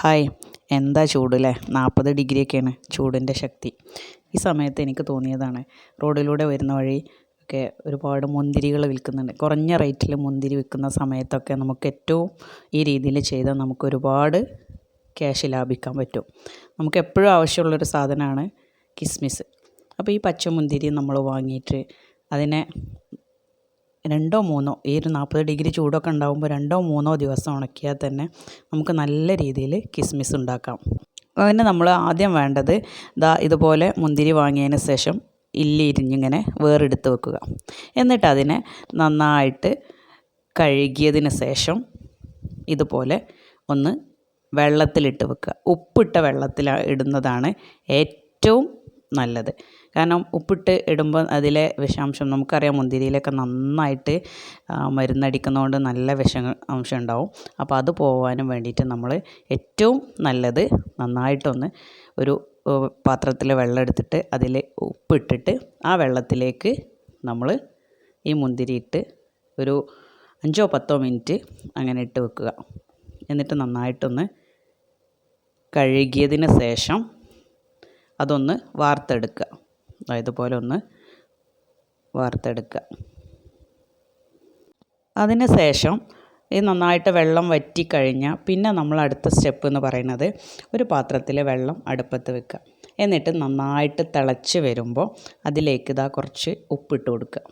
Hi എന്താ ചൂട് ചൂടല്ലേ? നാൽപ്പത് ഡിഗ്രിയൊക്കെയാണ് ചൂടിന്റെ ശക്തി. ഈ സമയത്ത് എനിക്ക് തോന്നിയതാണ് റോഡിലൂടെ വരുന്ന വഴി ഒക്കെ ഒരുപാട് മുന്തിരികൾ വിൽക്കുന്നുണ്ട്. കുറഞ്ഞ റേറ്റിൽ മുന്തിരി വിൽക്കുന്ന സമയത്തൊക്കെ നമുക്ക് ഏറ്റവും ഈ രീതിയിൽ ചെയ്താൽ നമുക്ക് ഒരുപാട് ക്യാഷ് ലാഭിക്കാൻ പറ്റും. നമുക്ക് എപ്പോഴും ആവശ്യമുള്ളൊരു സാധനമാണ് കിസ്മിസ്. അപ്പോൾ ഈ പച്ചമുന്തിരി നമ്മൾ വാങ്ങിയിട്ട് അതിനെ രണ്ടോ മൂന്നോ ഈ ഒരു നാൽപ്പത് ഡിഗ്രി ചൂടൊക്കെ ഉണ്ടാകുമ്പോൾ രണ്ടോ മൂന്നോ ദിവസം ഉണക്കിയാൽ തന്നെ നമുക്ക് നല്ല രീതിയിൽ കിസ്മിസ് ഉണ്ടാക്കാം. അതിന് നമ്മൾ ആദ്യം വേണ്ടത് ദാ ഇതുപോലെ മുന്തിരി വാങ്ങിയതിന് ശേഷം ഇല്ലി ഇരിഞ്ഞിങ്ങനെ വേറെടുത്ത് വെക്കുക. എന്നിട്ട് അതിനെ നന്നായിട്ട് കഴുകിയതിന് ശേഷം ഇതുപോലെ ഒന്ന് വെള്ളത്തിലിട്ട് വെക്കുക. ഉപ്പിട്ട വെള്ളത്തിൽ ഇടുന്നതാണ് ഏറ്റവും നല്ലത്. കാരണം ഉപ്പിട്ട് ഇടുമ്പോൾ അതിലെ വിഷാംശം നമുക്കറിയാം മുന്തിരിയിലൊക്കെ നന്നായിട്ട് മരുന്നടിക്കുന്നതുകൊണ്ട് നല്ല വിഷ അംശം ഉണ്ടാവും. അപ്പോൾ അത് പോകാനും വേണ്ടിയിട്ട് നമ്മൾ ഏറ്റവും നല്ലത് നന്നായിട്ടൊന്ന് ഒരു പാത്രത്തിൽ വെള്ളം എടുത്തിട്ട് അതിൽ ഉപ്പിട്ടിട്ട് ആ വെള്ളത്തിലേക്ക് നമ്മൾ ഈ മുന്തിരി ഇട്ട് ഒരു അഞ്ചോ പത്തോ മിനിറ്റ് അങ്ങനെ ഇട്ട് വെക്കുക. എന്നിട്ട് നന്നായിട്ടൊന്ന് കഴുകിയതിന് ശേഷം അതൊന്ന് വാർത്തെടുക്കുക ഇതുപോലെ ഒന്ന് വാർത്തെടുക്കുക അതിന് ശേഷം ഈ നന്നായിട്ട് വെള്ളം വറ്റിക്കഴിഞ്ഞാൽ പിന്നെ നമ്മൾ അടുത്ത സ്റ്റെപ്പ് എന്ന് പറയുന്നത് ഒരു പാത്രത്തിൽ വെള്ളം അടുപ്പത്ത് വെക്കുക എന്നിട്ട് നന്നായിട്ട് തിളച്ച് വരുമ്പോൾ അതിലേക്ക് ഇതാ കുറച്ച് ഉപ്പിട്ട് കൊടുക്കുക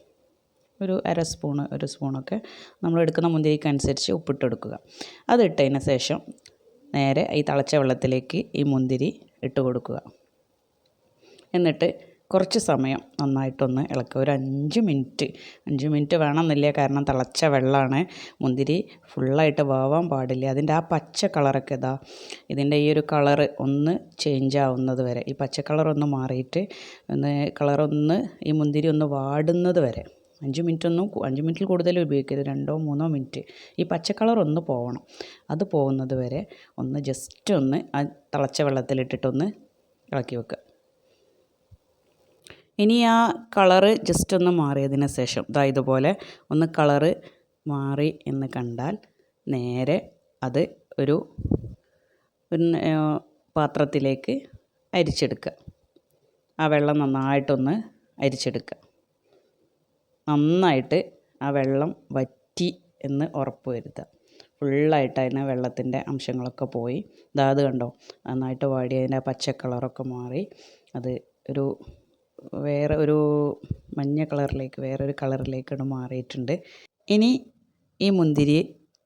ഒരു അര സ്പൂണ് ഒരു സ്പൂണൊക്കെ നമ്മൾ എടുക്കുന്ന മുന്തിരിക്കനുസരിച്ച് ഉപ്പിട്ട് കൊടുക്കുക. അതിട്ടതിന് ശേഷം നേരെ ഈ തിളച്ച വെള്ളത്തിലേക്ക് ഈ മുന്തിരി ഇട്ട് കൊടുക്കുക. എന്നിട്ട് കുറച്ച് സമയം നന്നായിട്ടൊന്ന് ഇളക്കുക. ഒരു അഞ്ച് മിനിറ്റ്. അഞ്ച് മിനിറ്റ് വേണമെന്നില്ല. കാരണം തിളച്ച വെള്ളമാണ്. മുന്തിരി ഫുള്ളായിട്ട് വേവാൻ പാടില്ല. അതിന്റെ ആ പച്ച കളറൊക്കെ ഇതാ. ഇതിന്റെ ഈ ഒരു കളറ് ഒന്ന് ചേഞ്ച് ആവുന്നത് വരെ. ഈ പച്ച കളറൊന്ന് മാറിയിട്ട് ഒന്ന് കളറൊന്ന് ഈ മുന്തിരി ഒന്ന് വാടുന്നത് വരെ. അഞ്ച് മിനിറ്റ് ഒന്നും അഞ്ച് മിനിറ്റിൽ കൂടുതൽ ഉപയോഗിക്കരുത്. രണ്ടോ മൂന്നോ മിനിറ്റ്. ഈ പച്ച കളർ ഒന്ന് പോകണം അത് പോകുന്നത് വരെ ഒന്ന് ജസ്റ്റ് ഒന്ന് തിളച്ച വെള്ളത്തിലിട്ടിട്ടൊന്ന് ഇളക്കി വെക്കുക. ഇനി ആ കളറ് ജസ്റ്റ് ഒന്ന് മാറിയതിന് ശേഷം ഇതാ ഇതുപോലെ ഒന്ന് കളറ് മാറി എന്ന് കണ്ടാൽ നേരെ അത് ഒരു പാത്രത്തിലേക്ക് അരിച്ചെടുക്കുക. ആ വെള്ളം നന്നായിട്ടൊന്ന് അരിച്ചെടുക്കുക. നന്നായിട്ട് ആ വെള്ളം വറ്റി എന്ന് ഉറപ്പ് വരുത്തുക. ഫുള്ളായിട്ട് അതിന് വെള്ളത്തിന്റെ അംശങ്ങളൊക്കെ പോയി. ഇതാ അത് കണ്ടോ? നന്നായിട്ട് വാടി അതിന്റെ പച്ച കളറൊക്കെ മാറി. അത് ഒരു വേറെ ഒരു മഞ്ഞ കളറിലേക്ക് വേറൊരു കളറിലേക്കാണ് മാറിയിട്ടുണ്ട്. ഇനി ഈ മുന്തിരി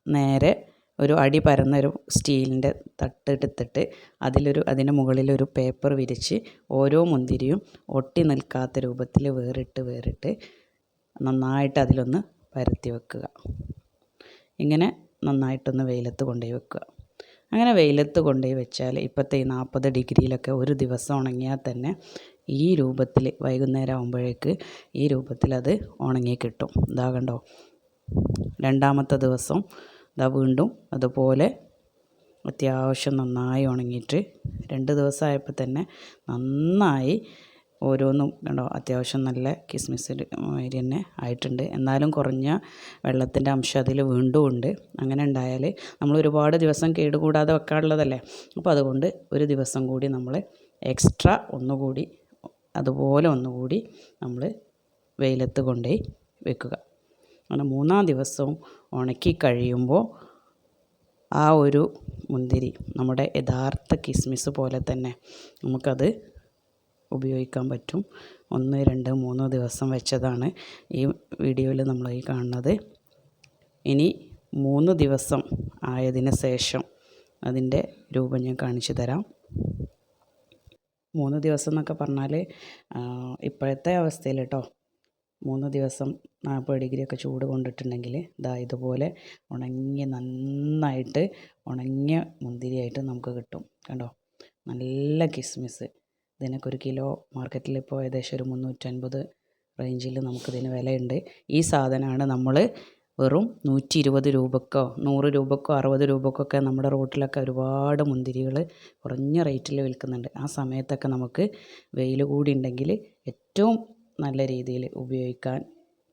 നേരെ ഒരു അടി പരന്നൊരു സ്റ്റീലിന്റെ തട്ടെടുത്തിട്ട് അതിലൊരു അതിന് മുകളിലൊരു പേപ്പർ വിരിച്ച് ഓരോ മുന്തിരിയും ഒട്ടി നിൽക്കാത്ത രൂപത്തിൽ വേറിട്ട് വേറിട്ട് നന്നായിട്ട് അതിലൊന്ന് പരത്തി വെക്കുക. ഇങ്ങനെ നന്നായിട്ടൊന്ന് വെയിലത്ത് കൊണ്ടുപോയി വെക്കുക. അങ്ങനെ വെയിലത്ത് കൊണ്ടുപോയി വെച്ചാൽ ഇപ്പോഴത്തെ ഈ നാൽപ്പത് ഡിഗ്രിയിലൊക്കെ ഒരു ദിവസം ഉണങ്ങിയാൽ തന്നെ ഈ രൂപത്തിൽ വൈകുന്നേരം ആകുമ്പോഴേക്ക് ഈ രൂപത്തിൽ അത് ഉണങ്ങി കിട്ടും. ഇതാ കണ്ടോ? രണ്ടാമത്തെ ദിവസം ഇതാ വീണ്ടും അതുപോലെ അത്യാവശ്യം നന്നായി ഉണങ്ങിയിട്ട് രണ്ട് ദിവസമായപ്പോൾ തന്നെ നന്നായി ഓരോന്നും കണ്ടോ? അത്യാവശ്യം നല്ല കിസ്മിസ് മാതിരി തന്നെ ആയിട്ടുണ്ട്. എന്നാലും കുറഞ്ഞ വെള്ളത്തിന്റെ അംശം അതിൽ വീണ്ടും ഉണ്ട്. അങ്ങനെ ഉണ്ടായാൽ നമ്മൾ ഒരുപാട് ദിവസം കേടുകൂടാതെ വെക്കാനുള്ളതല്ലേ അപ്പോൾ അതുകൊണ്ട് ഒരു ദിവസം കൂടി നമ്മൾ എക്സ്ട്രാ ഒന്നുകൂടി അതുപോലെ ഒന്നുകൂടി നമ്മൾ വെയിലത്ത് കൊണ്ടുപോയി വെക്കുക. അങ്ങനെ മൂന്നാം ദിവസവും ഉണക്കി കഴിയുമ്പോൾ ആ ഒരു മുന്തിരി നമ്മുടെ യഥാർത്ഥ കിസ്മിസ് പോലെ തന്നെ നമുക്കത് ഉപയോഗിക്കാൻ പറ്റും. ഒന്ന് രണ്ട് മൂന്ന് ദിവസം വെച്ചതാണ് ഈ വീഡിയോയിൽ നമ്മൾ ഈ കാണുന്നത്. ഇനി മൂന്ന് ദിവസം ആയതിന് ശേഷം അതിന്റെ രൂപം ഞാൻ കാണിച്ചു തരാം. മൂന്ന് ദിവസം എന്നൊക്കെ പറഞ്ഞാൽ ഇപ്പോഴത്തെ അവസ്ഥയിൽ കേട്ടോ മൂന്ന് ദിവസം നാൽപ്പത് ഡിഗ്രിയൊക്കെ ചൂട് കൊണ്ടിട്ടുണ്ടെങ്കിൽ ഇതാ ഇതുപോലെ ഉണങ്ങിയ നന്നായിട്ട് ഉണങ്ങിയ മുന്തിരിയായിട്ട് നമുക്ക് കിട്ടും. കണ്ടോ? നല്ല കിസ്മിസ്. ഇതിനൊക്കെ ഒരു കിലോ മാർക്കറ്റിൽ ഇപ്പോൾ ഏകദേശം ഒരു മുന്നൂറ്റൻപത് റേഞ്ചിൽ നമുക്കിതിന് വിലയുണ്ട്. ഈ സാധനമാണ് നമ്മൾ വെറും നൂറ്റി ഇരുപത് രൂപക്കോ നൂറ് രൂപക്കോ അറുപത് രൂപക്കോ ഒക്കെ നമ്മുടെ റോട്ടിലൊക്കെ ഒരുപാട് മുന്തിരികൾ കുറഞ്ഞ റേറ്റിൽ വിൽക്കുന്നുണ്ട്. ആ സമയത്തൊക്കെ നമുക്ക് വെയിൽ കൂടി ഉണ്ടെങ്കിൽ ഏറ്റവും നല്ല രീതിയിൽ ഉപയോഗിക്കാൻ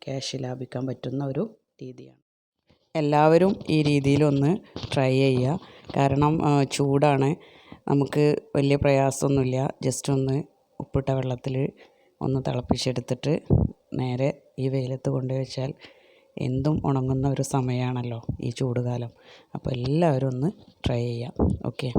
ക്യാഷ് ലാഭിക്കാൻ പറ്റുന്ന ഒരു രീതിയാണ്. എല്ലാവരും ഈ രീതിയിലൊന്ന് ട്രൈ ചെയ്യുക. കാരണം ചൂടാണ്. നമുക്ക് വലിയ പ്രയാസമൊന്നുമില്ല. ജസ്റ്റ് ഒന്ന് ഉപ്പിട്ട വെള്ളത്തിൽ ഒന്ന് തിളപ്പിച്ചെടുത്തിട്ട് നേരെ ഈ വെയിലത്ത് കൊണ്ടുപോയി വെച്ചാൽ എന്തും ഉണങ്ങുന്ന ഒരു സമയമാണല്ലോ ഈ ചൂടുകാലം. അപ്പോൾ എല്ലാവരും ഒന്ന് ട്രൈ ചെയ്യാം. ഓക്കെ